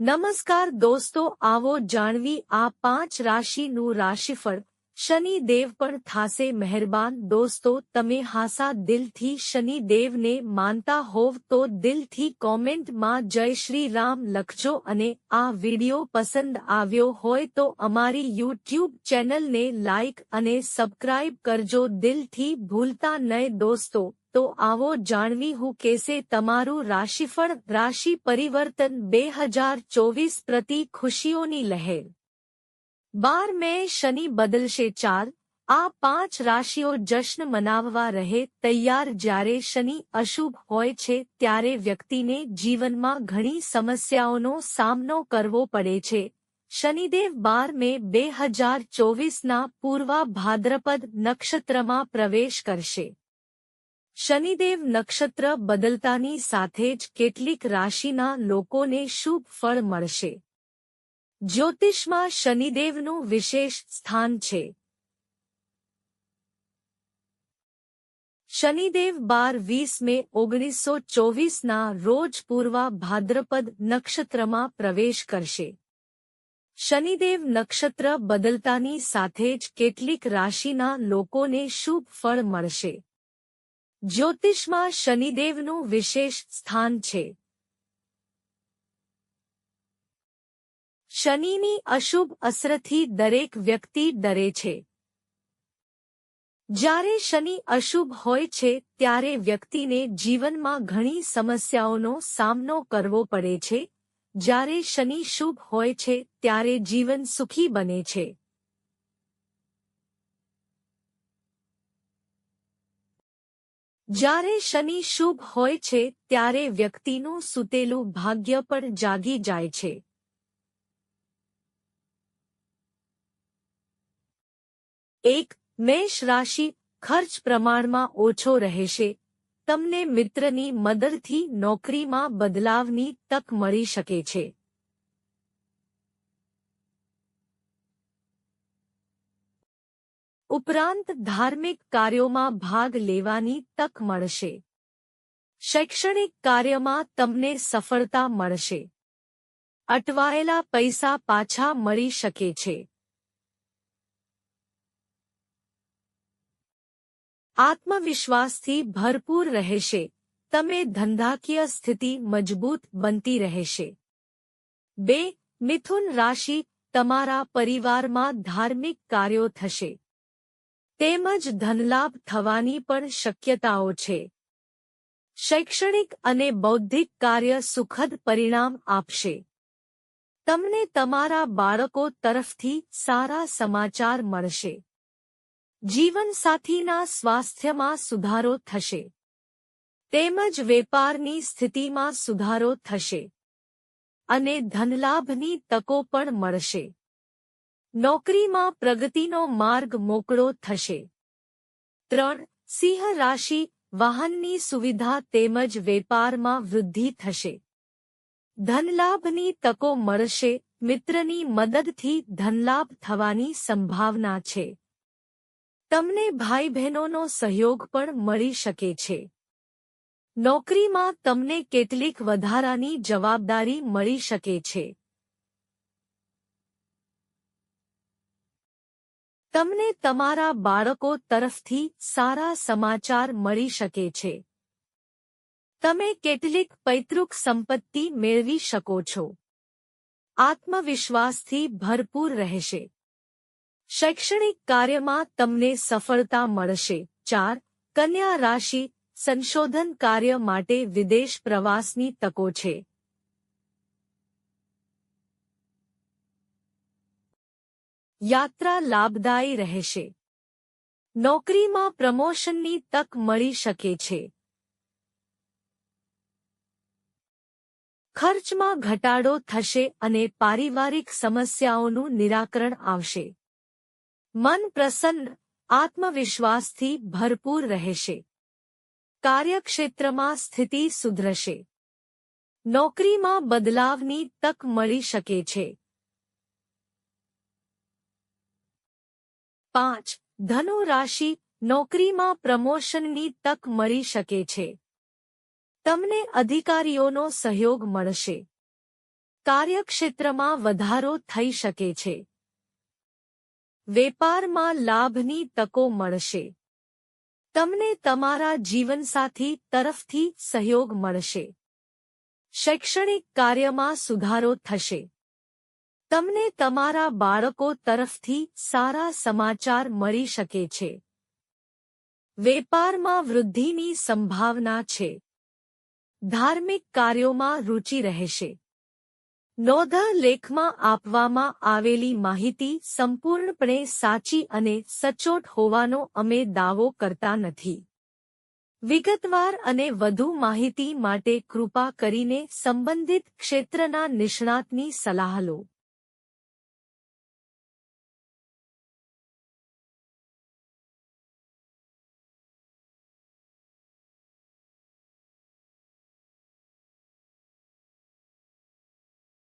નમસ્કાર દોસ્તો આવો જાણવી આ પાંચ રાશિનું રાશિફળ શનિ દેવ પણ થાશે મહેરબાન દોસ્તો તમે હાસા દિલથી શનિ દેવને માનતા હોવ તો દિલથી કોમેન્ટમાં જય શ્રી રામ લખજો અને આ વિડિયો પસંદ આવ્યો હોય તો અમારી યુટ્યુબ ચેનલને લાઇક અને સબસ્ક્રાઇબ કરજો દિલથી ભૂલતા નહીં દોસ્તો તો આવો જાણવી હું કેસે તમારું રાશિફળ રાશિ પરિવર્તન બે હજાર ચોવીસ પ્રતિ ખુશીઓની લહેર બાર મે શનિ બદલશે ચાર. આ પાંચ રાશિઓ જશ્ન મનાવવા રહે તૈયાર જ્યારે શનિ અશુભ હોય છે ત્યારે વ્યક્તિને જીવનમાં ઘણી સમસ્યાઓનો સામનો કરવો પડે છે. શનિદેવ બાર મે બે હજાર ચોવીસના પૂર્વા ભાદ્રપદ નક્ષત્રમાં પ્રવેશ કરશે. શનિદેવ નક્ષત્ર બદલતાની સાથે જ કેટલીક રાશિના લોકોને શુભ ફળ મળશે. જ્યોતિષમાં શનિદેવનું વિશેષ સ્થાન છે. શનિદેવ બાર વીસ મે ઓગણીસો ચોવીસના રોજ પૂર્વા ભાદ્રપદ નક્ષત્રમાં પ્રવેશ કરશે. શનિદેવ નક્ષત્ર બદલતાની સાથે જ કેટલીક રાશિના લોકોને શુભ ફળ મળશે. જ્યોતિષમાં શનિદેવનું વિશેષ સ્થાન છે. શનિની અશુભ અસરથી દરેક વ્યક્તિ ડરે છે. જ્યારે શનિ અશુભ હોય છે, ત્યારે વ્યક્તિને જીવનમાં ઘણી સમસ્યાઓનો સામનો કરવો પડે છે. જ્યારે શનિ શુભ હોય છે, ત્યારે જીવન સુખી બને છે. જ્યારે શનિ શુભ હોય છે, ત્યારે વ્યક્તિનું સૂતેલું ભાગ્ય પણ જાગી જાય છે. એક મેષ રાશિ ખર્ચ પ્રમાણમાં ઓછો રહેશે. તમને મિત્રની મદદથી નોકરીમાં બદલાવની તક મળી શકે છે. ઉપરાંત ધાર્મિક કાર્યોમાં ભાગ લેવાની તક મળશે. શૈક્ષણિક કાર્યમાં તમને સફળતા મળશે. અટવાયેલા પૈસા પાછા મળી શકે છે. આત્મવિશ્વાસથી ભરપૂર રહેશે. તમે ધંધાકીય સ્થિતિ મજબૂત બનતી રહેશે. બે, મિથુન રાશિ તમારા પરિવારમાં ધાર્મિક કાર્યો થશે. તેમજ ધનલાભ થવાની પણ શક્યતાઓ છે. શૈક્ષણિક અને બૌદ્ધિક કાર્ય સુખદ પરિણામ આપશે. તમને તમારા બાળકો તરફથી સારા સમાચાર મળશે. જીવનસાથીના સ્વાસ્થ્યમાં સુધારો થશે. તેમજ વેપારની સ્થિતિમાં સુધારો થશે. અને ધનલાભની તકો પણ મળશે. નોકરીમાં પ્રગતિનો માર્ગ મોકળો થશે. ત્રણ, સિંહ રાશિ વાહનની સુવિધા તેમજ વેપારમાં વૃદ્ધિ થશે. ધનલાભની તકો મળશે, મિત્રની મદદથી ધનલાભ થવાની સંભાવના છે. તમને ભાઈ બહેનોનો સહયોગ પણ મળી શકે છે. નોકરીમાં તમને કેટલીક વધારાની જવાબદારી મળી શકે છે. તમને તમારા બાળકો તરફથી સારા સમાચાર મળી શકે છે. તમે કેટલીક પૈતૃક સંપત્તિ મેળવી શકો છો. આત્મવિશ્વાસથી ભરપૂર રહેશે. શૈક્ષણિક કાર્યમાં તમને સફળતા મળશે. ચાર, કન્યા રાશિ સંશોધન કાર્ય માટે વિદેશ પ્રવાસની તકો છે. યાત્રા લાભદાયી રહેશે. નોકરીમાં પ્રમોશનની તક મળી શકે છે. ખર્ચમાં ઘટાડો થશે અને પારિવારિક સમસ્યાઓનું નિરાકરણ આવશે. મન પ્રસન્ન, આત્મવિશ્વાસથી ભરપૂર રહેશે. કાર્યક્ષેત્રમાં સ્થિતિ સુધરશે. નોકરીમાં બદલાવની તક મળી શકે છે. પાંચ, ધનુ રાશિ નોકરીમાં પ્રમોશનની તક મળી શકે છે. તમને અધિકારીઓનો સહયોગ મળશે. કાર્યક્ષેત્રમાં વધારો થઈ શકે છે. વેપારમાં લાભની તકો મળશે. તમને તમારા જીવનસાથી તરફથી સહયોગ મળશે. શૈક્ષણિક કાર્યમાં સુધારો થશે. તમને તમારા બાળકો તરફથી સારા સમાચાર મળી શકે છે. વેપારમાં વૃદ્ધિની સંભાવના છે. ધાર્મિક કાર્યોમાં રુચિ રહેશે. નોંધ લેખમાં આપવામાં આવેલી માહિતી સંપૂર્ણપણે સાચી અને સચોટ હોવાનો અમે દાવો કરતા નથી. વિગતવાર અને વધુ માહિતી માટે કૃપા કરીને સંબંધિત ક્ષેત્રના નિષ્ણાતની સલાહ લો.